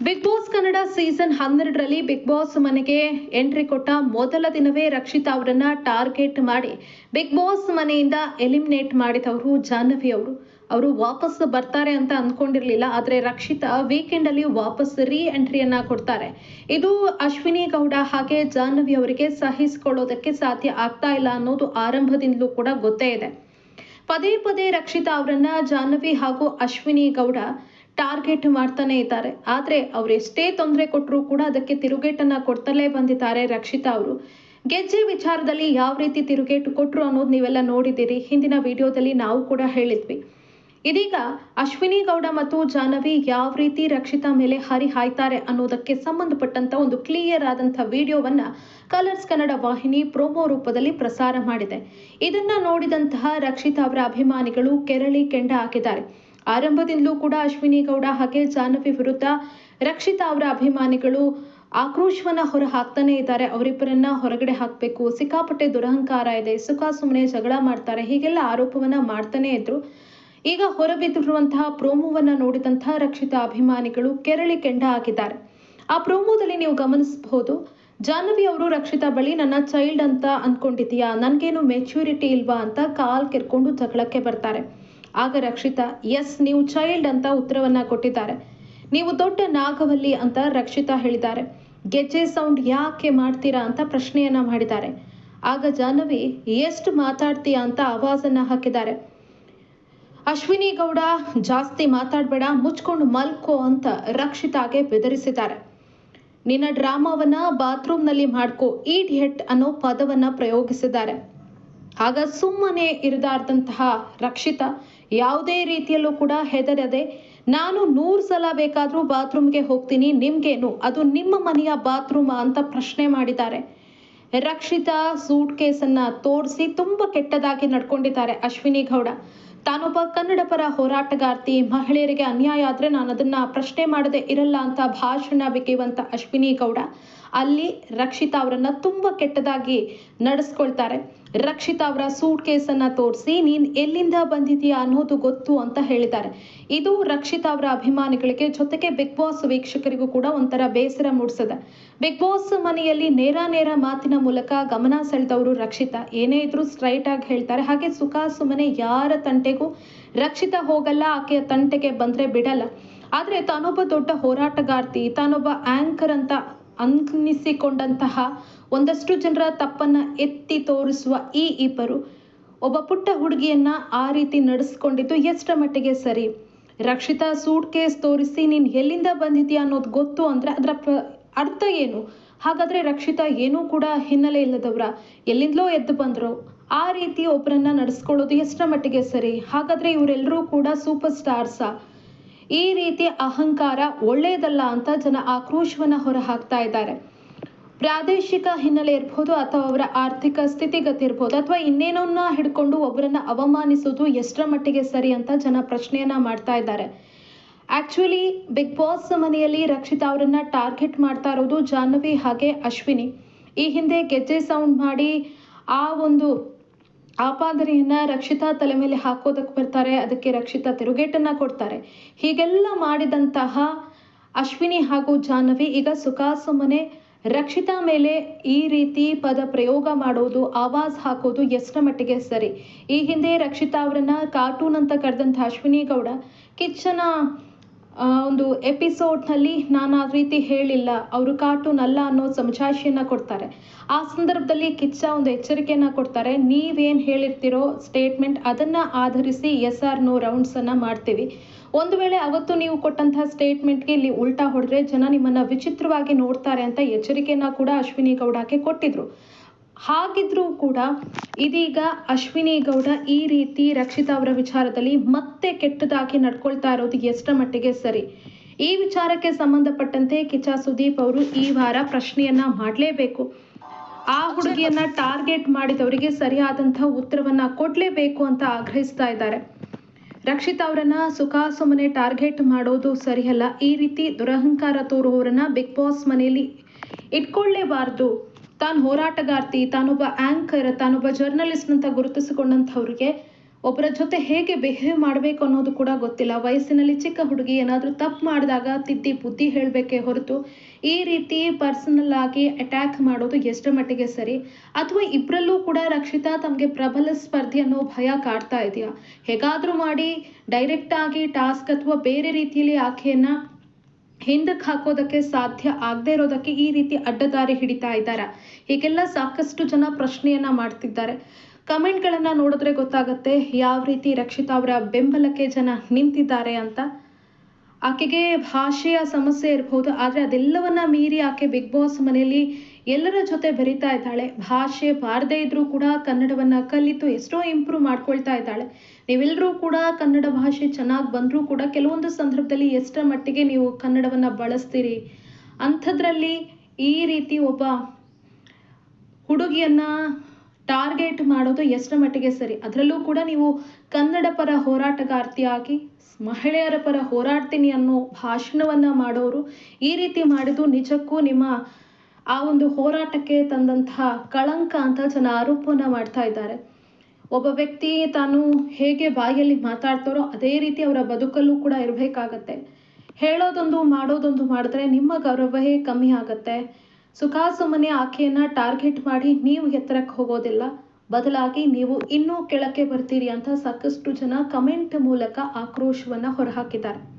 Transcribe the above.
Big Boss Kannada season ಹನ್ನೆರಡರಲ್ಲಿ Bigg Boss ಮನೆಗೆ entry ಕೊಟ್ಟ ಮೊದಲ ದಿನವೇ ರಕ್ಷಿತಾ ಅವರನ್ನ ಟಾರ್ಗೆಟ್ ಮಾಡಿ ಬಿಗ್ ಬಾಸ್ ಮನೆಯಿಂದ ಎಲಿಮಿನೇಟ್ ಮಾಡಿದವರು ಜಾಹ್ನವಿ ಅವರು. ಅವರು ವಾಪಸ್ ಬರ್ತಾರೆ ಅಂತ ಅಂದ್ಕೊಂಡಿರ್ಲಿಲ್ಲ ಆದರೆ ರಕ್ಷಿತಾ ವೀಕೆಂಡ್ ಅಲ್ಲಿ ವಾಪಸ್ ರೀ ಎಂಟ್ರಿಯನ್ನ ಕೊಡ್ತಾರೆ. ಇದು ಅಶ್ವಿನಿ ಗೌಡ ಹಾಗೆ ಜಾಹ್ನವಿ ಅವರಿಗೆ ಸಹಿಸಿಕೊಳ್ಳೋದಕ್ಕೆ ಸಾಧ್ಯ ಆಗ್ತಾ ಇಲ್ಲ ಅನ್ನೋದು ಆರಂಭದಿಂದಲೂ ಕೂಡ ಗೊತ್ತೇ ಇದೆ. ಪದೇ ಪದೇ ರಕ್ಷಿತಾ ಅವರನ್ನ ಜಾಹ್ನವಿ ಹಾಗೂ ಅಶ್ವಿನಿ ಗೌಡ ಟಾರ್ಗೆಟ್ ಮಾಡ್ತಾನೆ ಇದ್ದಾರೆ. ಆದ್ರೆ ಅವ್ರು ಎಷ್ಟೇ ತೊಂದರೆ ಕೊಟ್ಟರು ಕೂಡ ಅದಕ್ಕೆ ತಿರುಗೇಟನ್ನು ಕೊಡ್ತಲೇ ಬಂದಿದ್ದಾರೆ ರಕ್ಷಿತಾ ಅವರು. ಗೆಜ್ಜೆ ವಿಚಾರದಲ್ಲಿ ಯಾವ ರೀತಿ ತಿರುಗೇಟು ಕೊಟ್ಟರು ಅನ್ನೋದು ನೀವೆಲ್ಲ ನೋಡಿದ್ದೀರಿ. ಹಿಂದಿನ ವಿಡಿಯೋದಲ್ಲಿ ನಾವು ಕೂಡ ಹೇಳಿದ್ವಿ. ಇದೀಗ ಅಶ್ವಿನಿ ಗೌಡ ಮತ್ತು ಜಾಹ್ನವಿ ಯಾವ ರೀತಿ ರಕ್ಷಿತಾ ಮೇಲೆ ಹರಿ ಹಾಯ್ತಾರೆ ಅನ್ನೋದಕ್ಕೆ ಸಂಬಂಧಪಟ್ಟಂತ ಒಂದು ಕ್ಲಿಯರ್ ಆದಂಥ ವಿಡಿಯೋವನ್ನ ಕಲರ್ಸ್ ಕನ್ನಡ ವಾಹಿನಿ ಪ್ರೋಮೋ ರೂಪದಲ್ಲಿ ಪ್ರಸಾರ ಮಾಡಿದೆ. ಇದನ್ನ ನೋಡಿದಂತಹ ರಕ್ಷಿತಾ ಅವರ ಅಭಿಮಾನಿಗಳು ಕೆರಳಿ ಕೆಂಡ ಹಾಕಿದ್ದಾರೆ. ಆರಂಭದಿಂದಲೂ ಕೂಡ ಅಶ್ವಿನಿ ಗೌಡ ಹಾಗೆ ಜಾಹ್ನವಿ ವಿರುದ್ಧ ರಕ್ಷಿತಾ ಅವರ ಅಭಿಮಾನಿಗಳು ಆಕ್ರೋಶವನ್ನ ಹೊರ ಹಾಕ್ತಾನೆ ಇದ್ದಾರೆ. ಅವರಿಬ್ಬರನ್ನ ಹೊರಗಡೆ ಹಾಕಬೇಕು. ಸಿಕ್ಕಾಪಟ್ಟೆ ದುರಹಂಕಾರ ಇದೆ. ಸುಖ ಸುಮ್ಮನೆ ಜಗಳ ಮಾಡ್ತಾರೆ. ಹೀಗೆಲ್ಲ ಆರೋಪವನ್ನ ಮಾಡ್ತಾನೆ ಇದ್ರು. ಈಗ ಹೊರಬಿದ್ದಿರುವಂತಹ ಪ್ರೋಮೋವನ್ನ ನೋಡಿದಂತಹ ರಕ್ಷಿತಾ ಅಭಿಮಾನಿಗಳು ಕೆರಳಿ ಕೆಂಡ ಹಾಕಿದ್ದಾರೆ. ಆ ಪ್ರೋಮೋದಲ್ಲಿ ನೀವು ಗಮನಿಸಬಹುದು, ಜಾಹ್ನವಿ ಅವರು ರಕ್ಷಿತಾ ಬಳಿ, ನನ್ನ ಚೈಲ್ಡ್ ಅಂತ ಅನ್ಕೊಂಡಿದೀಯಾ ನನ್ಗೇನು ಮೆಚ್ಯೂರಿಟಿ ಇಲ್ವಾ? ಅಂತ ಕಾಲ್ ಕೆರ್ಕೊಂಡು ಜಗಳಕ್ಕೆ ಬರ್ತಾರೆ. ಆಗ ರಕ್ಷಿತಾ ಎಸ್ ನೀವು ಚೈಲ್ಡ್ ಅಂತ ಉತ್ತರವನ್ನ ಕೊಟ್ಟಿದ್ದಾರೆ. ನೀವು ದೊಡ್ಡ ನಾಗವಲ್ಲಿ ಅಂತ ರಕ್ಷಿತಾ ಹೇಳಿದ್ದಾರೆ. ಗೆಜ್ಜೆ ಸೌಂಡ್ ಯಾಕೆ ಮಾಡ್ತೀರಾ ಅಂತ ಪ್ರಶ್ನೆಯನ್ನ ಮಾಡಿದ್ದಾರೆ. ಆಗ ಜಾಹ್ನವಿ, ಎಷ್ಟು ಮಾತಾಡ್ತೀಯಾ ಅಂತ ಆವಾಜನ್ನ ಹಾಕಿದ್ದಾರೆ. ಅಶ್ವಿನಿ ಗೌಡ ಜಾಸ್ತಿ ಮಾತಾಡಬೇಡ, ಮುಚ್ಕೊಂಡು ಮಲ್ಕೋ ಅಂತ ರಕ್ಷಿತಾಗೆ ಬೆದರಿಸಿದ್ದಾರೆ. ನಿನ್ನ ಡ್ರಾಮಾವನ್ನ ಬಾತ್ರೂಮ್ನಲ್ಲಿ ಮಾಡ್ಕೋ, ಈಡ್ ಹೆಟ್ ಅನ್ನೋ ಪದವನ್ನ ಪ್ರಯೋಗಿಸಿದ್ದಾರೆ. ಆಗ ಸುಮ್ಮನೆ ಇರದಾರ್ದಂತಹ ರಕ್ಷಿತಾ ಯಾವುದೇ ರೀತಿಯಲ್ಲೂ ಕೂಡ ಹೆದರದೆ, ನಾನು ನೂರು ಸಲ ಬೇಕಾದರೂ ಬಾತ್ರೂಮ್ಗೆ ಹೋಗ್ತೀನಿ, ನಿಮ್ಗೇನು? ಅದು ನಿಮ್ಮ ಮನೆಯ ಬಾತ್ರೂಮ ಅಂತ ಪ್ರಶ್ನೆ ಮಾಡಿದ್ದಾರೆ. ರಕ್ಷಿತಾ ಸೂಟ್ ಕೇಸನ್ನ ತೋರಿಸಿ ತುಂಬ ಕೆಟ್ಟದಾಗಿ ನಡ್ಕೊಂಡಿದ್ದಾರೆ ಅಶ್ವಿನಿ ಗೌಡ. ತಾನೊಬ್ಬ ಕನ್ನಡ ಪರ ಹೋರಾಟಗಾರ್ತಿ, ಮಹಿಳೆಯರಿಗೆ ಅನ್ಯಾಯ ಆದರೆ ನಾನು ಅದನ್ನ ಪ್ರಶ್ನೆ ಮಾಡದೆ ಇರಲ್ಲ ಅಂತ ಭಾಷಣ ಬಿಗಿಯುವಂತ ಅಶ್ವಿನಿ ಗೌಡ. ಅಲ್ಲಿ ರಕ್ಷಿತಾ ಅವರನ್ನ ತುಂಬ ಕೆಟ್ಟದಾಗಿ ನಡೆಸ್ಕೊಳ್ತಾರೆ. ರಕ್ಷಿತಾ ಅವರ ಸೂಟ್ ಕೇಸನ್ನ ತೋರಿಸಿ, ನೀನ್ ಎಲ್ಲಿಂದ ಬಂದಿದೀಯಾ ಅನ್ನೋದು ಗೊತ್ತು ಅಂತ ಹೇಳಿದ್ದಾರೆ. ಇದು ರಕ್ಷಿತಾ ಅವರ ಅಭಿಮಾನಿಗಳಿಗೆ ಜೊತೆಗೆ ಬಿಗ್ ಬಾಸ್ ವೀಕ್ಷಕರಿಗೂ ಕೂಡ ಒಂಥರ ಬೇಸರ ಮೂಡಿಸಿದೆ. ಬಿಗ್ ಬಾಸ್ ಮನೆಯಲ್ಲಿ ನೇರ ನೇರ ಮಾತಿನ ಮೂಲಕ ಗಮನ ಸೆಳೆದವರು ರಕ್ಷಿತಾ. ಏನೇ ಇದ್ರೂ ಸ್ಟ್ರೈಟ್ ಆಗಿ ಹೇಳ್ತಾರೆ. ಹಾಗೆ ಸುಖ ಸುಮ್ಮನೆ ಯಾರ ತಂಟೆಗೂ ರಕ್ಷಿತಾ ಹೋಗಲ್ಲ, ಆಕೆಯ ತಂಟೆಗೆ ಬಂದ್ರೆ ಬಿಡಲ್ಲ. ಆದ್ರೆ ತಾನೊಬ್ಬ ದೊಡ್ಡ ಹೋರಾಟಗಾರ್ತಿ, ತಾನೊಬ್ಬ ಆಂಕರ್ ಅಂತ ಅನ್ನಿಸಿಕೊಂಡಂತಹ ಒಂದಷ್ಟು ಜನರ ತಪ್ಪನ್ನ ಎತ್ತಿ ತೋರಿಸುವ ಈ ಇಬ್ಬರು ಒಬ್ಬ ಪುಟ್ಟ ಹುಡುಗಿಯನ್ನ ಆ ರೀತಿ ನಡೆಸ್ಕೊಂಡಿದ್ದು ಎಷ್ಟರ ಮಟ್ಟಿಗೆ ಸರಿ? ರಕ್ಷಿತಾ ಸೂಟ್ ಕೇಸ್ ತೋರಿಸಿ ನೀನು ಎಲ್ಲಿಂದ ಬಂದಿದ್ಯಾ ಅನ್ನೋದು ಗೊತ್ತು ಅಂದ್ರೆ ಅದರ ಅರ್ಥ ಏನು? ಹಾಗಾದ್ರೆ ರಕ್ಷಿತಾ ಏನೂ ಕೂಡ ಹಿನ್ನೆಲೆ ಇಲ್ಲದವ್ರ. ಎಲ್ಲಿಂದಲೋ ಎದ್ದು ಬಂದರು. ಆ ರೀತಿ ಒಬ್ಬರನ್ನ ನಡೆಸ್ಕೊಳ್ಳೋದು ಎಷ್ಟರ ಮಟ್ಟಿಗೆ ಸರಿ? ಹಾಗಾದ್ರೆ ಇವರೆಲ್ಲರೂ ಕೂಡ ಸೂಪರ್ ಸ್ಟಾರ್ಸಾ? ಈ ರೀತಿ ಅಹಂಕಾರ ಒಳ್ಳೆಯದಲ್ಲ ಅಂತ ಜನ ಆಕ್ರೋಶವನ್ನ ಹೊರ ಹಾಕ್ತಾ ಇದ್ದಾರೆ. ಪ್ರಾದೇಶಿಕ ಹಿನ್ನೆಲೆ ಇರ್ಬೋದು ಅಥವಾ ಅವರ ಆರ್ಥಿಕ ಸ್ಥಿತಿಗತಿ ಇರ್ಬೋದು ಅಥವಾ ಇನ್ನೇನನ್ನ ಹಿಡ್ಕೊಂಡು ಒಬ್ಬರನ್ನ ಅವಮಾನಿಸೋದು ಎಷ್ಟರ ಮಟ್ಟಿಗೆ ಸರಿ ಅಂತ ಜನ ಪ್ರಶ್ನೆಯನ್ನ ಮಾಡ್ತಾ ಇದ್ದಾರೆ. ಆಕ್ಚುಲಿ ಬಿಗ್ ಬಾಸ್ ಮನೆಯಲ್ಲಿ ರಕ್ಷಿತಾ ಅವರನ್ನ ಟಾರ್ಗೆಟ್ ಮಾಡ್ತಾ ಇರೋದು ಜಾಹ್ನವಿ ಹಾಗೆ ಅಶ್ವಿನಿ. ಈ ಹಿಂದೆ ಗೆಜ್ಜೆ ಸೌಂಡ್ ಮಾಡಿ ಆ ಒಂದು ಆಪಾದನೆಯನ್ನ ರಕ್ಷಿತಾ ತಲೆ ಮೇಲೆ ಹಾಕೋದಕ್ಕೆ ಬರ್ತಾರೆ, ಅದಕ್ಕೆ ರಕ್ಷಿತಾ ತಿರುಗೇಟನ್ನ ಕೊಡ್ತಾರೆ. ಹೀಗೆಲ್ಲ ಮಾಡಿದಂತಹ ಅಶ್ವಿನಿ ಹಾಗೂ ಜಾಹ್ನವಿ ಈಗ ಸುಖಾಸುಮ್ಮನೆ ರಕ್ಷಿತಾ ಮೇಲೆ ಈ ರೀತಿ ಪದ ಪ್ರಯೋಗ ಮಾಡೋದು, ಆವಾಜ್ ಹಾಕೋದು ಎಷ್ಟರ ಮಟ್ಟಿಗೆ ಸರಿ. ಈ ಹಿಂದೆ ರಕ್ಷಿತಾ ಅವರನ್ನ ಕಾರ್ಟೂನ್ ಅಂತ ಕರೆದಂಥ ಅಶ್ವಿನಿ ಗೌಡ ಕಿಚ್ಚನ ಒಂದು ಎಪಿಸೋಡ್ನಲ್ಲಿ ನಾನು ಆ ರೀತಿ ಹೇಳಿಲ್ಲ. ಅವರು ಕಾರ್ಟೂನ್ ಅಲ್ಲ ಅನ್ನೋ ಸಮಜಾಯಿಷಿಯನ್ನ ಕೊಡ್ತಾರೆ. ಆ ಸಂದರ್ಭದಲ್ಲಿ ಕಿಚ್ಚ ಒಂದು ಎಚ್ಚರಿಕೆಯನ್ನು ಕೊಡ್ತಾರೆ. ನೀವೇನು ಹೇಳಿರ್ತೀರೋ ಸ್ಟೇಟ್ಮೆಂಟ್ ಅದನ್ನ ಆಧರಿಸಿ ಎಸ್ ಆರ್ ನೋ ರೌಂಡ್ಸ್ ಅನ್ನ ಮಾಡ್ತೀವಿ. ಒಂದು ವೇಳೆ ಅವತ್ತು ನೀವು ಕೊಟ್ಟಂತಹ ಸ್ಟೇಟ್ಮೆಂಟ್ಗೆ ಇಲ್ಲಿ ಉಲ್ಟಾ ಹೊಡೆದ್ರೆ ಜನ ನಿಮ್ಮನ್ನ ವಿಚಿತ್ರವಾಗಿ ನೋಡ್ತಾರೆ ಅಂತ ಎಚ್ಚರಿಕೆಯನ್ನು ಕೂಡ ಅಶ್ವಿನಿ ಗೌಡಕ್ಕೆ ಕೊಟ್ಟಿದ್ರು. ಹಾಗಿದ್ರೂ ಕೂಡ ಇದೀಗ ಅಶ್ವಿನಿ ಗೌಡ ಈ ರೀತಿ ರಕ್ಷಿತಾ ಅವರ ವಿಚಾರದಲ್ಲಿ ಮತ್ತೆ ಕೆಟ್ಟದಾಗಿ ನಡ್ಕೊಳ್ತಾ ಇರೋದು ಎಷ್ಟರ ಮಟ್ಟಿಗೆ ಸರಿ? ಈ ವಿಚಾರಕ್ಕೆ ಸಂಬಂಧಪಟ್ಟಂತೆ ಕಿಚ್ಚ ಸುದೀಪ್ ಅವರು ಈ ವಾರ ಪ್ರಶ್ನೆಯನ್ನ ಮಾಡಲೇಬೇಕು. ಆ ಹುಡುಗಿಯನ್ನ ಟಾರ್ಗೆಟ್ ಮಾಡಿದವರಿಗೆ ಸರಿಯಾದಂತಹ ಉತ್ತರವನ್ನ ಕೊಡ್ಲೇಬೇಕು ಅಂತ ಆಗ್ರಹಿಸ್ತಾ ಇದ್ದಾರೆ. ರಕ್ಷಿತಾ ಅವರನ್ನ ಸುಖ ಟಾರ್ಗೆಟ್ ಮಾಡೋದು ಸರಿಯಲ್ಲ. ಈ ರೀತಿ ದುರಹಂಕಾರ ತೋರುವವರನ್ನ ಬಿಗ್ ಬಾಸ್ ಮನೆಯಲ್ಲಿ ಇಟ್ಕೊಳ್ಳೇಬಾರ್ದು. ತಾನು ಹೋರಾಟಗಾರ್ತಿ, ತಾನೊಬ್ಬ ಆಂಕರ್ ತಾನೊಬ್ಬ ಜರ್ನಲಿಸ್ಟ್ ಅಂತ ಗುರುತಿಸಿಕೊಂಡಂಥವ್ರಿಗೆ ಒಬ್ಬರ ಜೊತೆ ಹೇಗೆ ಬಿಹೇವ್ ಮಾಡಬೇಕು ಅನ್ನೋದು ಕೂಡ ಗೊತ್ತಿಲ್ಲ. ವಯಸ್ಸಿನಲ್ಲಿ ಚಿಕ್ಕ ಹುಡುಗಿ, ಏನಾದರೂ ತಪ್ಪು ಮಾಡಿದಾಗ ತಿದ್ದಿ ಬುದ್ಧಿ ಹೇಳಬೇಕೇ ಹೊರತು ಈ ರೀತಿ ಪರ್ಸನಲ್ ಆಗಿ ಅಟ್ಯಾಕ್ ಮಾಡೋದು ಎಷ್ಟರ ಮಟ್ಟಿಗೆ ಸರಿ? ಅಥವಾ ಇಬ್ಬರಲ್ಲೂ ಕೂಡ ರಕ್ಷಿತಾ ತಮಗೆ ಪ್ರಬಲ ಸ್ಪರ್ಧೆ ಅನ್ನೋ ಭಯ ಕಾಡ್ತಾ ಇದೆಯಾ? ಹೇಗಾದರೂ ಮಾಡಿ ಡೈರೆಕ್ಟ್ ಆಗಿ ಟಾಸ್ಕ್ ಅಥವಾ ಬೇರೆ ರೀತಿಯಲ್ಲಿ ಆಕೆಯನ್ನ ಹಿಂದಕ್ಕೆ ಹಾಕೋದಕ್ಕೆ ಸಾಧ್ಯ ಆಗದೆ ಇರೋದಕ್ಕೆ ಈ ರೀತಿ ಅಡ್ಡದಾರಿ ಹಿಡಿತಾ ಇದ್ದಾರೆ. ಹೀಗೆಲ್ಲ ಸಾಕಷ್ಟು ಜನ ಪ್ರಶ್ನೆಯನ್ನ ಮಾಡ್ತಿದ್ದಾರೆ. ಕಮೆಂಟ್ಗಳನ್ನು ನೋಡಿದ್ರೆ ಗೊತ್ತಾಗುತ್ತೆ ಯಾವ ರೀತಿ ರಕ್ಷಿತಾ ಅವರ ಬೆಂಬಲಕ್ಕೆ ಜನ ನಿಂತಿದ್ದಾರೆ ಅಂತ. ಆಕೆಗೆ ಭಾಷೆಯ ಸಮಸ್ಯೆ ಇರಬಹುದು ಆದರೆ ಅದೆಲ್ಲವನ್ನ ಮೀರಿ ಆಕೆ ಬಿಗ್ ಬಾಸ್ ಮನೆಯಲ್ಲಿ ಎಲ್ಲರ ಜೊತೆ ಬೆರಿತಾ ಇದ್ದಾಳೆ. ಭಾಷೆ ಬಾರದೇ ಇದ್ರೂ ಕೂಡ ಕನ್ನಡವನ್ನ ಕಲಿತು ಎಷ್ಟೋ ಇಂಪ್ರೂವ್ ಮಾಡ್ಕೊಳ್ತಾ ಇದ್ದಾಳೆ. ನೀವೆಲ್ಲರೂ ಕೂಡ ಕನ್ನಡ ಭಾಷೆ ಚೆನ್ನಾಗಿ ಬಂದರೂ ಕೂಡ ಕೆಲವೊಂದು ಸಂದರ್ಭದಲ್ಲಿ ಎಷ್ಟರ ಮಟ್ಟಿಗೆ ನೀವು ಕನ್ನಡವನ್ನ ಬಳಸ್ತೀರಿ? ಅಂಥದ್ರಲ್ಲಿ ಈ ರೀತಿ ಒಬ್ಬ ಹುಡುಗಿಯನ್ನ ಟಾರ್ಗೆಟ್ ಮಾಡೋದು ಎಷ್ಟರ ಮಟ್ಟಿಗೆ ಸರಿ? ಅದರಲ್ಲೂ ಕೂಡ ನೀವು ಕನ್ನಡ ಪರ ಹೋರಾಟಗಾರ್ತಿಯಾಗಿ, ಮಹಿಳೆಯರ ಪರ ಹೋರಾಡ್ತೀನಿ ಅನ್ನೋ ಭಾಷಣವನ್ನ ಮಾಡೋರು ಈ ರೀತಿ ಮಾಡಿದ್ದು ನಿಜಕ್ಕೂ ನಿಮ್ಮ ಆ ಒಂದು ಹೋರಾಟಕ್ಕೆ ತಂದಂತಹ ಕಳಂಕ ಅಂತ ಜನ ಆರೋಪವನ್ನು ಮಾಡ್ತಾ ಇದ್ದಾರೆ. ಒಬ್ಬ ವ್ಯಕ್ತಿ ತಾನು ಹೇಗೆ ಬಾಯಲ್ಲಿ ಮಾತಾಡ್ತಾರೋ ಅದೇ ರೀತಿ ಅವರ ಬದುಕಲ್ಲೂ ಕೂಡ ಇರಬೇಕಾಗತ್ತೆ. ಹೇಳೋದೊಂದು ಮಾಡೋದೊಂದು ಮಾಡಿದ್ರೆ ನಿಮ್ಮ ಗೌರವವೇ ಕಮ್ಮಿ ಆಗತ್ತೆ. ಸುಖಾಸುಮ್ಮನೆ ಆಕೆಯನ್ನ ಟಾರ್ಗೆಟ್ ಮಾಡಿ ನೀವು ಎತ್ತರಕ್ಕೆ ಹೋಗೋದಿಲ್ಲ. ಬದಲಾಗಿ ನೀವು ಇನ್ನೂ ಕೆಳಕ್ಕೆ ಬರ್ತೀರಿ ಅಂತ ಸಾಕಷ್ಟು ಜನ ಕಮೆಂಟ್ ಮೂಲಕ ಆಕ್ರೋಶವನ್ನ ಹೊರಹಾಕಿದ್ದಾರೆ.